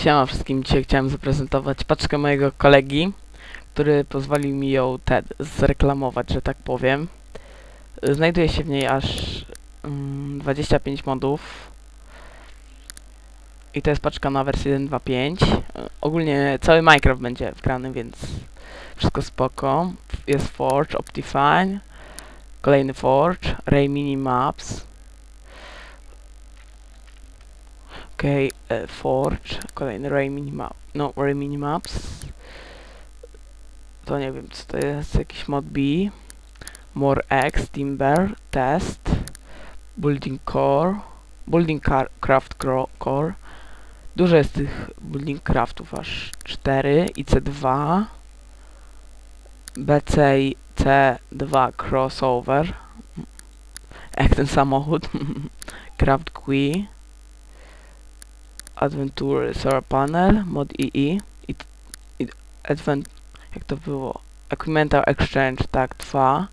Siema wszystkim, dzisiaj chciałem zaprezentować paczkę mojego kolegi, który pozwolił mi ją TED zreklamować, że tak powiem. Znajduje się w niej aż mm, 25 modów. I to jest paczka na wersję 1.2.5. Y, Ogólnie cały Minecraft będzie wgrany, więc wszystko spoko. Jest Forge, Optifine, kolejny Forge, Ray Mini Maps. Okej, e, Forge, kolejny Ray Minimap, no Ray Minimaps. To nie wiem co to jest, jakiś mod B. More X, Timber, Test, Building Core, Building car, Craft Core. Dużo jest tych Building Craftów, aż 4, IC2, BCC2 Crossover. Jak ten samochód. Craft Queen. Adventure Solar Panel, mod II i, i advent, jak to było? Equipmental Exchange, tak, 2.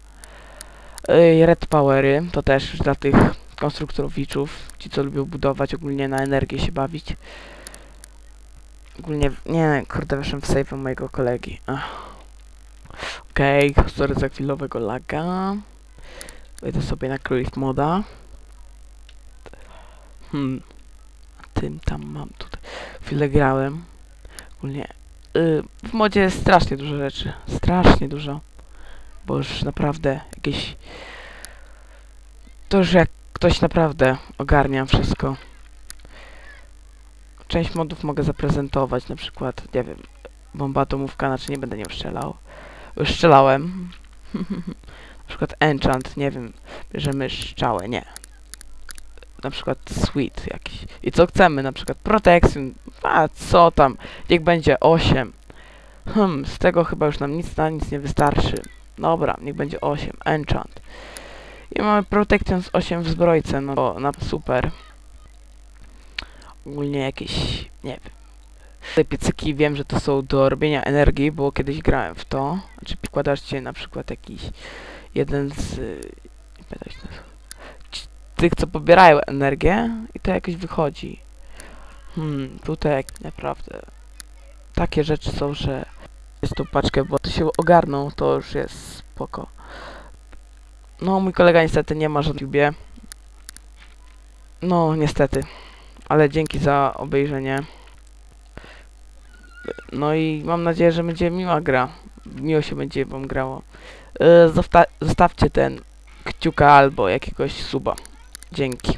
Yy, Red Powery, to też dla tych konstruktorowiczów, ci co lubią budować, ogólnie na energię się bawić. Ogólnie, nie, kurde, weszłem w save mojego kolegi. Okej, okay, sorry za chwilowego laga. Wejdę sobie na Create Moda. Hmm tym tam mam tutaj. Chwilę grałem. Ogólnie y, w modzie jest strasznie dużo rzeczy. Strasznie dużo. Bo już naprawdę jakieś... To już jak ktoś naprawdę ogarnia wszystko. Część modów mogę zaprezentować, na przykład, nie wiem, bomba atomówka, znaczy nie będę nią strzelał. Już strzelałem. na przykład enchant, nie wiem, bierzemy szczałę, nie na przykład sweet jakiś. I co chcemy, na przykład protection, a co tam, niech będzie 8. Hmm, z tego chyba już nam nic na nic nie wystarczy. Dobra, niech będzie 8, enchant. I mamy protection z 8 w zbrojce, no na super. Ogólnie jakieś, nie wiem. Te piecyki wiem, że to są do robienia energii, bo kiedyś grałem w to. Znaczy wkładasz na przykład jakiś jeden z... Nie pamiętam, jak się nazywa tych, co pobierają energię i to jakoś wychodzi. Hmm, tutaj naprawdę takie rzeczy są, że jest tą paczkę, bo to się ogarną, to już jest spoko. No, mój kolega niestety nie ma żadnych No, niestety. Ale dzięki za obejrzenie. No i mam nadzieję, że będzie miła gra. Miło się będzie wam grało. Yy, zostawcie ten kciuka albo jakiegoś suba. Dzięki.